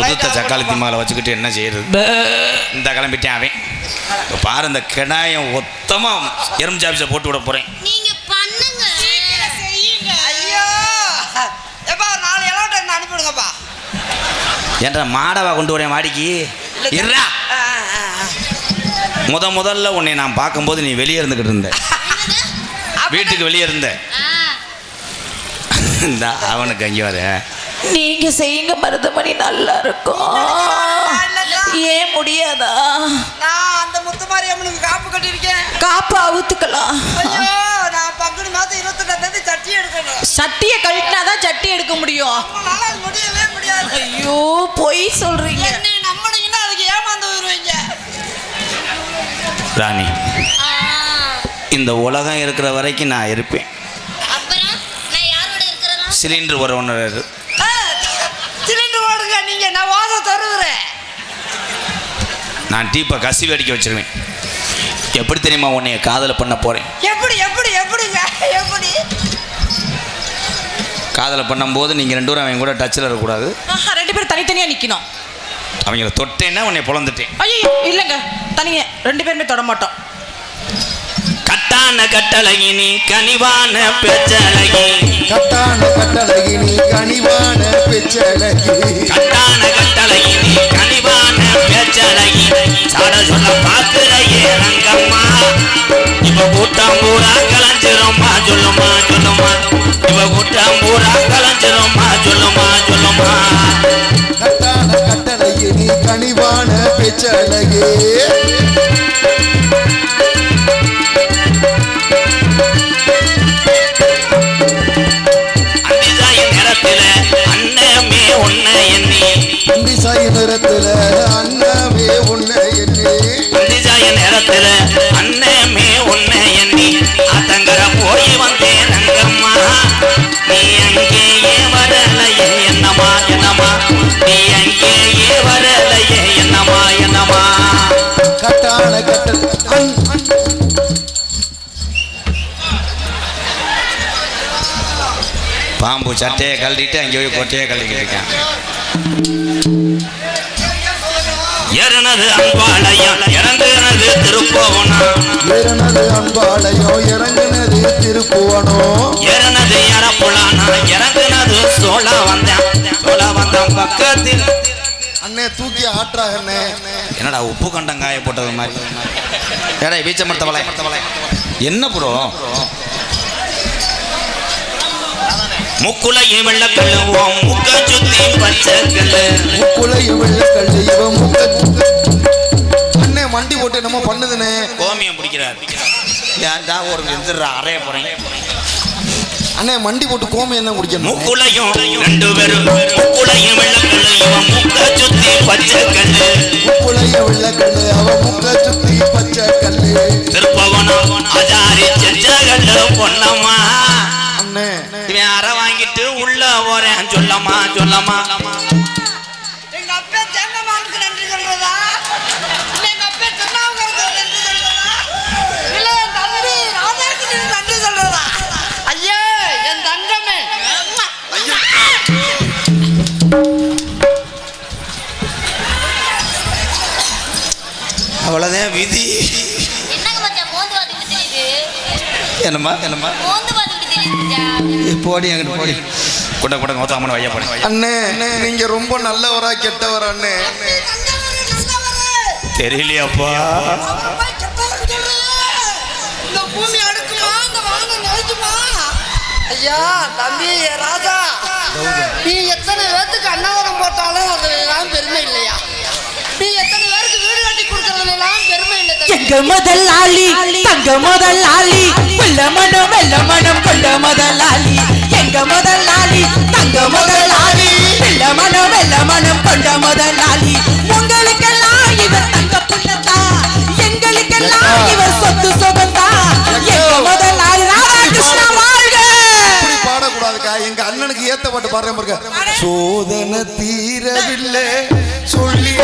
புதுத்த சக்காளத்தி மகளை வச்சுக்கிட்டு என்ன செய்யறது? இந்த கிளம்பிட்டேன் அவன். இப்ப பாரு இந்த கிடாயம் ஒத்தமா எறும்பு சாப்பிச்ச போட்டு விட அனுப்பிவிடுங்கப்பா. ஏன்டா மாடவா கொண்டு வரேன் வாடிக்கு. இருடா. முத முதல்ல உன்னை நான் பார்க்கும்போது நீ வெளியே இருந்துக்கிட்டு இருந்த. வீட்டுக்கு வெளியே இருந்த. அவனுக்கு அங்கே வர. நீங்க செய்யுங்க மருதமணி நல்லா இருக்கும். ஏன் முடியாதா? நான் அந்த முத்துமாரியம்மனுக்கு காப்பு கட்டியிருக்கேன். காப்பு அவுத்துக்கலாம் நான் பங்குனி மாதம் இருபத்தெட்டாம் தேதி சட்டி எடுக்கணும். சட்டியை கழட்டினாதான் சட்டி எடுக்க முடியும். முடியவே முடியாது. ஐயோ பொய் சொல்றீங்க. என்ன நம்பினீங்கன்னா அதுக்கு ஏமாந்து போயிருவீங்க. ராணி. இந்த உலகம் இருக்கிற வரைக்கும் நான் இருப்பேன். அப்புறம் நான் யாரோட இருக்கிறதா? சிலிண்டர் உறவுனர் சிலிண்டர் ஓடுங்க நீங்க நான் ஓத தருகிறேன் நான் டீப்பை கசிவு அடிக்க வச்சிருவேன். எப்படி தெரியுமா உன்னைய காதலை பண்ண போறேன்? எப்படி எப்படி எப்படிங்க? எப்படி? காதலை பண்ணும்போது நீங்கள் ரெண்டு பேரும் அவங்க கூட டச்சில் இருக்கக்கூடாது. ஆஹா, ரெண்டு பேரும் தனித்தனியா நிக்கணும். அவங்கள தொட்டேன்னா உன்னை பொழந்துட்டேன் ஐயோ இல்லைங்க. தனியே ரெண்டு பேருமே தொட மாட்டோம். கட்டான கட்டழகி நீ கனிவான பெச்சழகி கட்டான கட்டழகி நீ கனிவான பெச்சழகி இவ கூட்டம் பூரா கலைஞ்சிரும்மா சொல்லுமா சொல்லுமா இவ கூட்டம் பூரா கலைஞ்சிரும்மா சொல்லுமா சொல்லுமா கட்டான கட்டழகி நீ கனிவான பெச்சழகி அந்திசாய நேரத்துல உன்னை எண்ணி. அந்தி சாய் நிறத்துல அண்ணாவே உன்னை எண்ணி அந்திசாய நேரத்துல அண்ணமே பாம்பு சட்டையை கழட்டிட்டு அங்கே போய் கொட்டையை கழட்டிக்கிட்டு இருக்கான் ஏறினது அன்பாளையம் இறங்குனது திருப்போவனம் ஏறினது அன்பாளையோ இறங்குனது திருப்புவனோ. ஏறினது இறப்புலானா இறங்குனது சோழ வந்தேன். சோழ வந்தேன் பக்கத்தில். அண்ணே தூக்கி ஆற்றா அண்ணே. என்னடா உப்பு கண்டம் காய போட்டது மாதிரி. ஏடா வீச்ச மரத்தவளை என்ன ப்ரோ முக்குலையும் வெள்ளக்கல்லுவோம் முக்க சுத்தி பச்சை கல்லு முக்குலையும் வெள்ளக்கல்லு இவன் முக்க அண்ணே மண்டி போட்டு என்னமோ பண்ணுதுனே கோமியம் பிடிக்கிறார். ஏன்டா ஒரு எந்திரா அறைய போறேன். அண்ணே மண்டி போட்டு கோமி என்ன குடிக்கணும் முக்குலையும் ரெண்டு பேரும். முக்குலையும் வெள்ளக்கல்லு இவன் முக்க சுத்தி பச்சை கல்லு சொல்லம்மா சொல்லம்மா எங்க அப்பா தேங்கம்மானுக்கு நன்றி சொல்றதா? இல்ல எங்க அப்பா திருநாவுக்கரசருக்கு நன்றி சொல்றதா? இல்ல என் தம்பி ராதாகிருஷ்ணனுக்கு நன்றி சொல்றதா? ஐயே என் தங்கமே. அவ்வளவுதான் விதி. என்னங்க மச்சான் மோந்து பார்த்துக்கிட்டு தெரியுது என்னம்மா என்னம்மா? போடி அங்கிட்டு போடி. குட்ட குட்ட கோத்தாமன் வையா போடி அண்ணே நீங்க ரொம்ப நல்லவரா கெட்டவர் அண்ணே. தெரியலையாப்பா. ஐயா தம்பி ராஜா. நீ எத்தனை பேர்த்துக்கு அன்னதானம் போட்டாலும் அதெல்லாம் பெருமை இல்லையா? நீ எத்தனை பேருக்கு வீடு கட்டி கொடுக்கறதுலாம் பெருமை இல்லை. எங்க முதலாளி தங்க முதலாளி வெள்ள மனம் வெள்ள மனம் கொண்ட முதலாளி. எங்க முதலாளி தங்க முதலாளி வெள்ள மனம் வெள்ள மனம் கொண்ட முதலாளி உங்களுக்கெல்லாம் இவர் தங்க புள்ளத்தா எங்களுக்கெல்லாம் இவர் சொத்து சொகந்தா எங்க முதலாளி ராதாகிருஷ்ணா வாழ்க. பாடக்கூடாதுக்கா. எங்க அண்ணனுக்கு ஏத்த பாட்டு பாடுறேன் பாருங்க. சோதனை தீரவில்லை. சொல்லி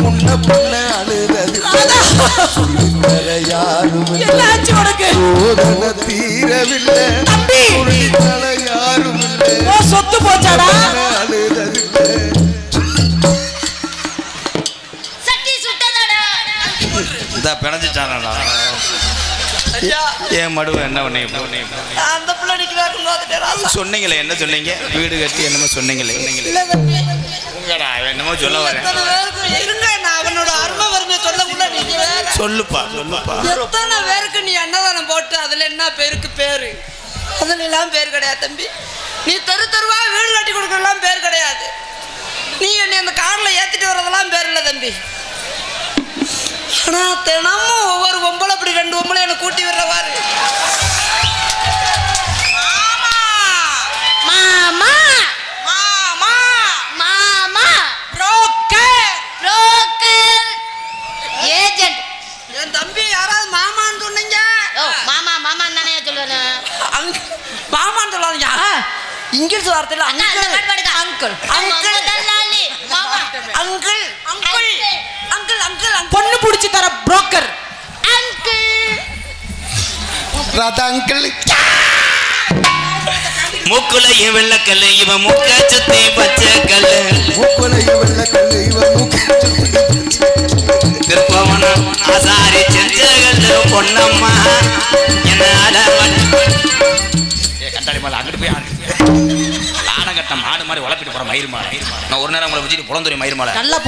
முன்ன பொண்ண அழுதது சோதனை தீரவில்லை யாரும் சொத்து போச்சாடா? பிணைஞ்சிட்டானா ஏன் மடுவை என்ன பண்ணீங்க சொன்னீங்களே என்ன சொன்னீங்க? வீடு கட்டி என்னமோ சொன்னீங்களே. என்னமோ சொல்ல வரேன். சொல்லுப்பா சொல்லுப்பா. எத்தனை பேருக்கு நீ அன்னதானம் போட்டு அதுல என்ன பேருக்கு பேரு? அதுல எல்லாம் பேர் கிடையாது தம்பி. நீ தெரு தெருவா வீடு கட்டி கொடுக்கறதெல்லாம் பேர் கிடையாது. நீ என்னை அந்த கார்ல ஏத்திட்டு வரதெல்லாம் பேர் இல்லை தம்பி. ஆனா தினமும் ஒவ்வொரு பொம்பளை அப்படி ரெண்டு பொம்பளை என்னை கூட்டி விடுறவாரு இங்கிலீஷ் வார்த்தையில uncle uncle uncle uncle uncle uncle uncle uncle பொண்ணு புடிச்சு தர புரோக்கர் அங்கிள் ராதா அங்கிள் மூக்குலையும் வெள்ளக்கல்லு இவன் மூக்க சுத்தி பச்சை கல்லு மூக்குலையும் வெள்ளக்கல்லு இவன் மூக்கு திருப்பவனம் ஆசாரி செஞ்சகல்லு பொன்னம்மா என்ன கண்டாளி மேல அங்கிட்டு போய் ஆடு ஆனகட்டம் மாடு மாதிரி வளர்ப்பிட்டு போற மயிர் மாலை. நான் ஒரு நேரம் உங்களை வச்சுட்டு புலந்துரி மயிர் மாலை. நல்லா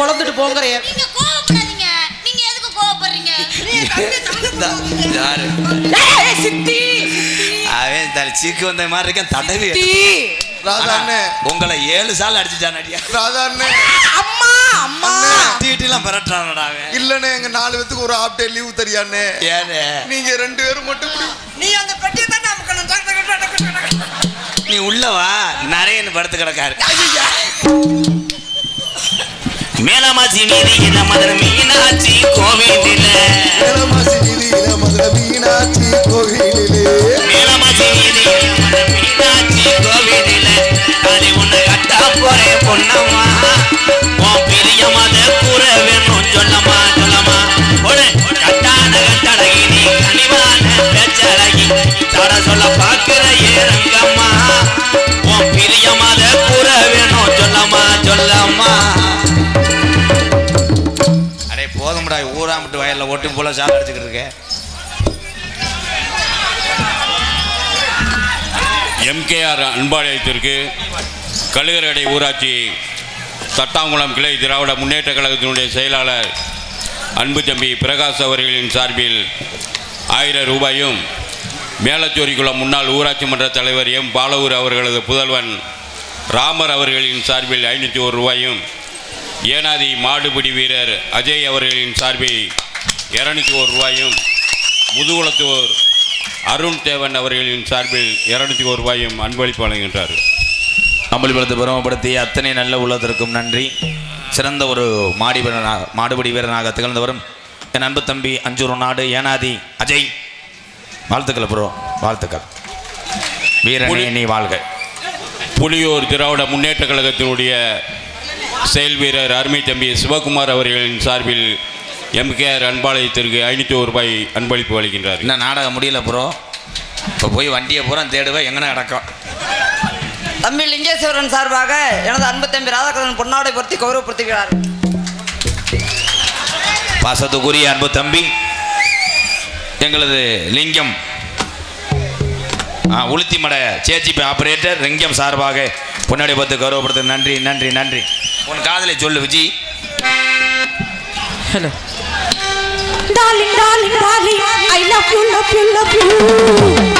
சித்தி. அவன் தலை சீக்கு வந்த மாதிரி இருக்கேன் தடவி உங்களை ஏழு சால் அடிச்சுட்டான் அடியா. ராதா அண்ணே. அம்மா அம்மா. பரட்டானடா அவன். இல்லண்ணே எங்க நாலு பேத்துக்கு ஒரு ஹாஃப் டே லீவ் தெரியாண்ணே ஏனே நீங்க ரெண்டு பேரும் மட்டும் நீ அந்த பெட்டியை தான் நமக்கு நீ உள்ளவா நரேன் படுத்து கிடக்காரு மேலமாச்சி வீதியில மதுரை மீனாட்சி கோவிலில இளமாசி நிதியில மதுரை மீனாட்சி கோவிலிலே. மேலமாச்சி வீதியில மதுரை மீனாட்சி கோவில் டேய் போதும்டா ஊராமட்டு வயலில் ஓட்டு போல சால் அடிச்சுக்கிட்டு இருக்கேன் எம்கேஆர் அன்பாளையத்திற்கு கழுகரடை ஊராட்சி தட்டாங்குளம் கிளை திராவிட முன்னேற்ற கழகத்தினுடைய செயலாளர் அன்பு தம்பி பிரகாஷ் அவர்களின் சார்பில் ஆயிரம் ரூபாயும் மேலச்சோரிக்குளம் முன்னாள் ஊராட்சி மன்ற தலைவர் எம் பாலவூர் அவர்களது புதல்வன் ராமர் அவர்களின் சார்பில் ஐநூற்றி ஒரு ரூபாயும் ஏனாதி மாடுபிடி வீரர் அஜய் அவர்களின் சார்பில் இரநூத்தி ஒரு ரூபாயும் முதுகுளத்தூர் அருண் தேவன் அவர்களின் சார்பில் இருநூத்தி ஒரு ரூபாயும் அன்பளிப்பு வழங்குகின்றார். அம்பலிபலத்தை பெருமைப்படுத்தி அத்தனை நல்ல உள்ளதற்கும் நன்றி. சிறந்த ஒரு மாடி வீரனாக மாடுபிடி வீரனாக திகழ்ந்தவரும் என் அன்பு தம்பி அஞ்சூர் நாடு ஏனாதி அஜய். வாழ்த்துக்கள் ப்ரோ வாழ்த்துக்கள். வீரனே நீ வாழ்க. புலியூர் திராவிட முன்னேற்ற கழகத்தினுடைய செயல் வீரர் அருமை தம்பி சிவகுமார் அவர்களின் சார்பில் எம்கேஆர் அன்பாலயத்திற்கு ஐநூற்றி ஒரு ரூபாய் அன்பளிப்பு வழங்குகின்றார் இன்னும் நாடகம் முடியல ப்ரோ இப்போ போய் வண்டியை பூரா தேடுவேன் எங்கன அடக்கம். தம்பி லிங்கேஸ்வரன் சார்பாக எனது அன்பு தம்பி ராதாகிருஷ்ணன் பொன்னாடை பொருத்தி கௌரவப்படுத்துகிறார். பாசத்துக்குரிய அன்பு தம்பி எங்களது லிங்கம் ஆ, உளுத்திமட சேச்சிபி ஆபரேட்டர் லிங்கம் சார்பாக பொன்னாடி பார்த்து கௌரவப்படுத்த நன்றி நன்றி நன்றி. உன் காதலை சொல்லு Viji. Hello. Darling darling darling I love you love you love you